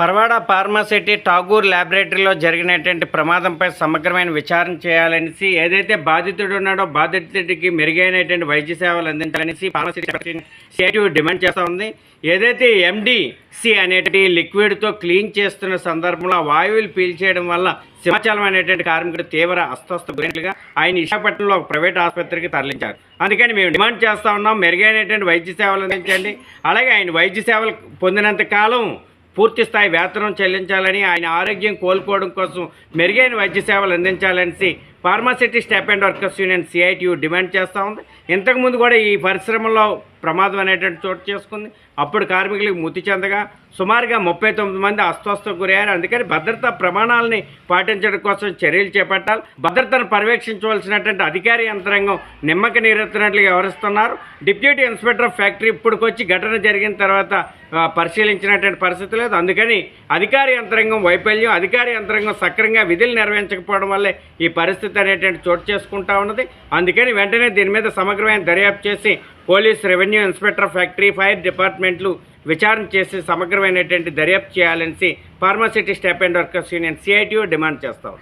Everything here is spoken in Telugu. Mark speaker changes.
Speaker 1: పర్వాడ ఫార్మాసిటీ ఠాగూర్ ల్యాబొరేటరీలో జరిగినటువంటి ప్రమాదంపై సమగ్రమైన విచారణ చేయాలనేసి ఏదైతే బాధితుడు ఉన్నాడో బాధితుడికి మెరుగైనటువంటి వైద్య సేవలు అందించాలనేసి ఫార్మాసిటీ సేటివ్ డిమాండ్ చేస్తూ ఉంది. ఏదైతే ఎండిసి అనేటి లిక్విడ్తో క్లీన్ చేస్తున్న సందర్భంలో వాయువులు పీల్చేయడం వల్ల సింహాచలం అనేటువంటి కార్మికుడు తీవ్ర అస్వస్థ గురైనట్లుగా ఆయన విశాఖపట్నంలో ఒక ప్రైవేట్ ఆసుపత్రికి తరలించారు. అందుకని మేము డిమాండ్ చేస్తూ ఉన్నాం మెరుగైనటువంటి వైద్య సేవలు అందించండి. అలాగే ఆయన వైద్య సేవలు పొందినంత కాలం పూర్తి స్థాయి వేతనం చెల్లించాలని ఆయన ఆరోగ్యం కోలుకోవడం కోసం మెరుగైన వైద్య సేవలు అందించాలనేసి Pharma City staff and workers union CITU demand చేస్తూ ఉంది. ఇంతకుముందు కూడా ఈ పరిశ్రమలో ప్రమాదం అనేటువంటి చోటు చేసుకుంది. అప్పుడు కార్మికులకు మృతి చెందగా సుమారుగా ముప్పై తొమ్మిది మంది అస్వస్థకు గురయ్యారు. అందుకని భద్రతా ప్రమాణాలని పాటించడం కోసం చర్యలు చేపట్టాలి. భద్రతను పర్యవేక్షించవలసినటువంటి అధికారి యంత్రాంగం నిమ్మక నీరెత్తినట్లుగా వ్యవహరిస్తున్నారు డిప్యూటీ ఇన్స్పెక్టర్ ఆఫ్ ఫ్యాక్టరీ ఇప్పటికొచ్చి ఘటన జరిగిన తర్వాత పరిశీలించినటువంటి పరిస్థితి లేదు. అందుకని అధికారి యంత్రాంగం వైఫల్యం అధికారి యంత్రాంగం సక్రమంగా విధులు నిర్వహించకపోవడం వల్లే ఈ పరిస్థితి అనేటువంటి చోటు చేసుకుంటా ఉన్నది. అందుకని వెంటనే దీని మీద సమగ్రమైన దర్యాప్తు చేసి police revenue inspector factory fire డిపార్ట్మెంట్లు విచారణ చేసి సమగ్రమైనటువంటి దర్యాప్తు చేయాలని Pharma City staff and workers union CITU demand చేస్తాం